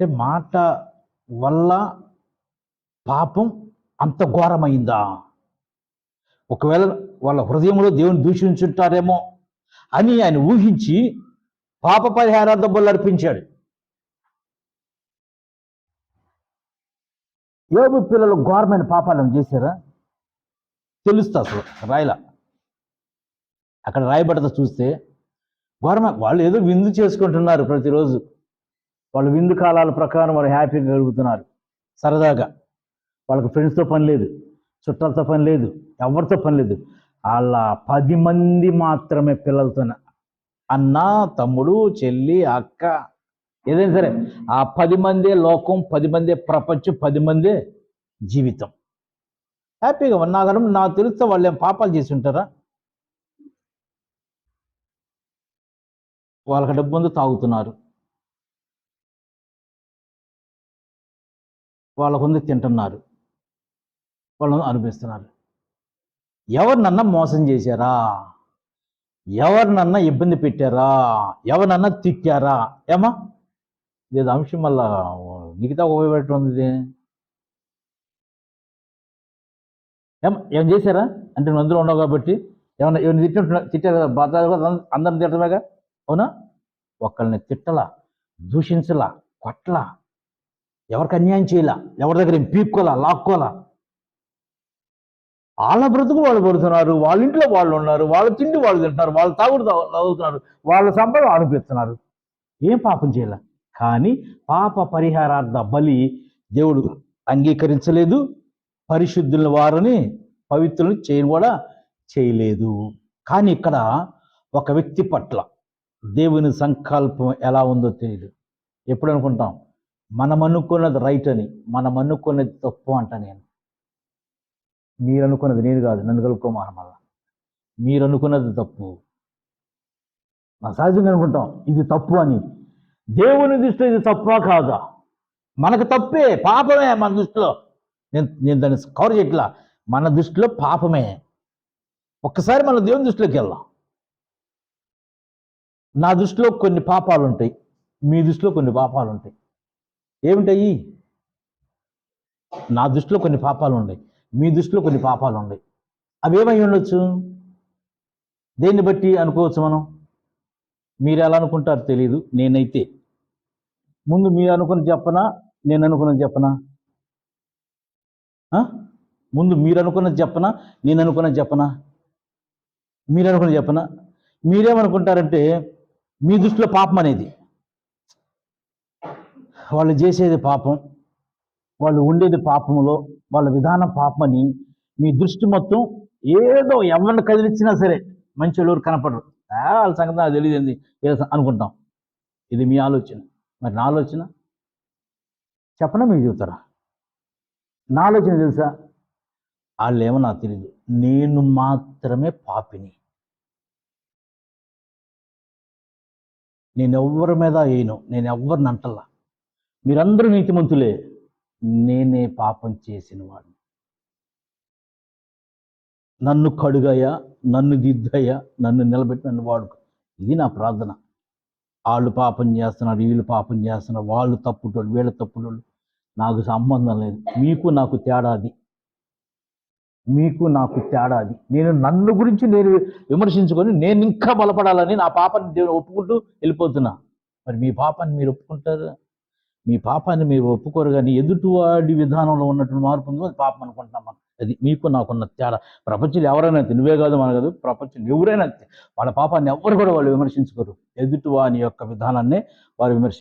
అంటే మాట వల్ల పాపం అంత ఘోరమైందా? ఒకవేళ వాళ్ళ హృదయంలో దేవుని దూషించుంటారేమో అని ఆయన ఊహించి పాప పరిహారార్థ బలు అర్పించాడు. యోగు పిల్లలు ఘోరమైన పాపాలను చేశారా? తెలుస్తా అసలు రాయలా. అక్కడ రాయబడతా చూస్తే ఘోరమ వాళ్ళు ఏదో విందు చేసుకుంటున్నారు ప్రతిరోజు. వాళ్ళు విందు కాలాల ప్రకారం వాళ్ళు హ్యాపీగా గడుపుతున్నారు. సరదాగా. వాళ్ళకి ఫ్రెండ్స్తో పని లేదు. చుట్టాలతో పని లేదు. ఎవరితో పని లేదు. వాళ్ళ పది మంది మాత్రమే పిల్లలతోనే అన్న తమ్ముడు చెల్లి అక్క. ఏదైనా సరే ఆ పది మందే లోకం పది మందే ప్రపంచం పది మందే జీవితం. హ్యాపీగా ఉన్నాగడం నాకు తెలిస్తే వాళ్ళు ఏం పాపాలు చేసి ఉంటారా? వాళ్ళకి డబ్బు ఉంది తాగుతున్నారు. వాళ్ళకు ఉంది తింటున్నారు. వాళ్ళు అనిపిస్తున్నారు ఎవరినన్నా మోసం చేశారా? ఎవరినన్నా ఇబ్బంది పెట్టారా? ఎవరినన్నా తిట్టారా? ఏమా ఇది అంశం మళ్ళా మిగతా ఉపయోగపెట్టడం ఉంది ఏం ఏం చేశారా? అంటే నువ్వు అందులో ఉండవు కాబట్టి ఏమన్నా ఏమైనా తిట్టినట్టు తిట్టారు కదా బాధ అందరిని తిట్టమేగా అవునా? ఒకళ్ళని తిట్టలా దూషించలా కొట్టలా ఎవరికి అన్యాయం చేయాల? ఎవరి దగ్గర ఏం పీక్కోలా? లాక్కోలా? వాళ్ళ బ్రతుకు వాళ్ళు పడుతున్నారు వాళ్ళ ఇంట్లో వాళ్ళు ఉన్నారు వాళ్ళ తిండి వాళ్ళు తింటున్నారు వాళ్ళ తాగుడు తాగుతున్నారు వాళ్ళ సంపద అనిపిస్తున్నారు ఏం పాపం చేయాల? కానీ పాప పరిహారార్థ బలి దేవుడు అంగీకరించలేదు పరిశుద్ధుల వారిని పవిత్రులను చేయని కూడా చేయలేదు. కానీ ఇక్కడ ఒక వ్యక్తి పట్ల దేవుని సంకల్పం ఎలా ఉందో తెలియదు ఎప్పుడు అనుకుంటాం? మనం అనుకున్నది రైట్ అని మనం అనుకున్నది తప్పు అంట నేను. మీరు అనుకున్నది నేను కాదు నన్ను కలుపుకోమాన మళ్ళా మీరు అనుకున్నది తప్పు. మనం సహజంగా అనుకుంటాం ఇది తప్పు అని. దేవుని దృష్టిలో ఇది తప్పా కాదా? మనకు తప్పే పాపమే మన దృష్టిలో. నేను నేను దాన్ని కవర్ చేయట్లా. మన దృష్టిలో పాపమే. ఒక్కసారి మన దేవుని దృష్టిలోకి వెళ్దాం. నా దృష్టిలో కొన్ని పాపాలు ఉంటాయి మీ దృష్టిలో కొన్ని పాపాలు ఉంటాయి ఏమిటాయి నా దృష్టిలో కొన్ని పాపాలు ఉన్నాయి. మీ దృష్టిలో కొన్ని పాపాలు ఉన్నాయి. అవి ఏమై ఉండొచ్చు? దేన్ని బట్టి అనుకోవచ్చు మనం? మీరు ఎలా అనుకుంటారో తెలియదు నేనైతే. ముందు మీరు అనుకుని చెప్పనా? నేను అనుకున్నది చెప్పనా? ముందు మీరు అనుకున్నది చెప్పనా? నేను అనుకున్నది చెప్పనా? మీరు అనుకున్నది చెప్పనా? మీరేమనుకుంటారంటే మీ దృష్టిలో పాపం అనేది. వాళ్ళు చేసేది పాపం వాళ్ళు ఉండేది పాపములో వాళ్ళ విధానం పాపమని మీ దృష్టి మొత్తం ఏదో ఎవరిని కదిలిచ్చినా సరే మంచి వాళ్ళు కనపడరు. వాళ్ళ సంగతి నాకు తెలియదు ఏంది? ఏదో అనుకుంటాం. ఇది మీ ఆలోచన. మరి నా ఆలోచన? చెప్పనా మీరు చెబుతారా? నా ఆలోచన తెలుసా? వాళ్ళు ఏమో నాకు తెలియదు నేను మాత్రమే పాపిని. నేను ఎవరి మీద వేయను నేను ఎవరిని అంటల్లా. మీరందరూ నీతిమంతులే. నేనే పాపం చేసిన వాడిని నన్ను కడుగయ్యా నన్ను దిద్దయ్యా నన్ను నిలబెట్టి నన్ను ఇది నా ప్రార్థన. వాళ్ళు పాపం చేస్తున్నారు వీళ్ళు పాపం చేస్తున్నారు వాళ్ళు తప్పుటోళ్ళు వీళ్ళ తప్పుటోళ్ళు. నాకు సంబంధం లేదు. మీకు నాకు తేడా అది. మీకు నాకు తేడా అది. నేను నన్ను గురించి నేను విమర్శించుకొని నేను ఇంకా బలపడాలని నా పాపాన్ని దేవుడు ఒప్పుకుంటూ వెళ్ళిపోతున్నా. మరి మీ పాపాన్ని మీరు ఒప్పుకుంటారు? మీ పాపాన్ని మీరు ఒప్పుకోరు కానీ ఎదుటివాడి విధానంలో ఉన్నటువంటి మార్పు ఉందో అది పాపం అనుకుంటున్నాం మనం. అది మీకు నాకున్న తేడా. ప్రపంచంలో ఎవరైనా అంతే. నువ్వే కాదు మన కాదు. ప్రపంచం ఎవరైనా వాళ్ళ పాపాన్ని ఎవరు కూడా వాళ్ళు విమర్శించుకోరు. ఎదుటివాని యొక్క విధానాన్ని వారు విమర్శ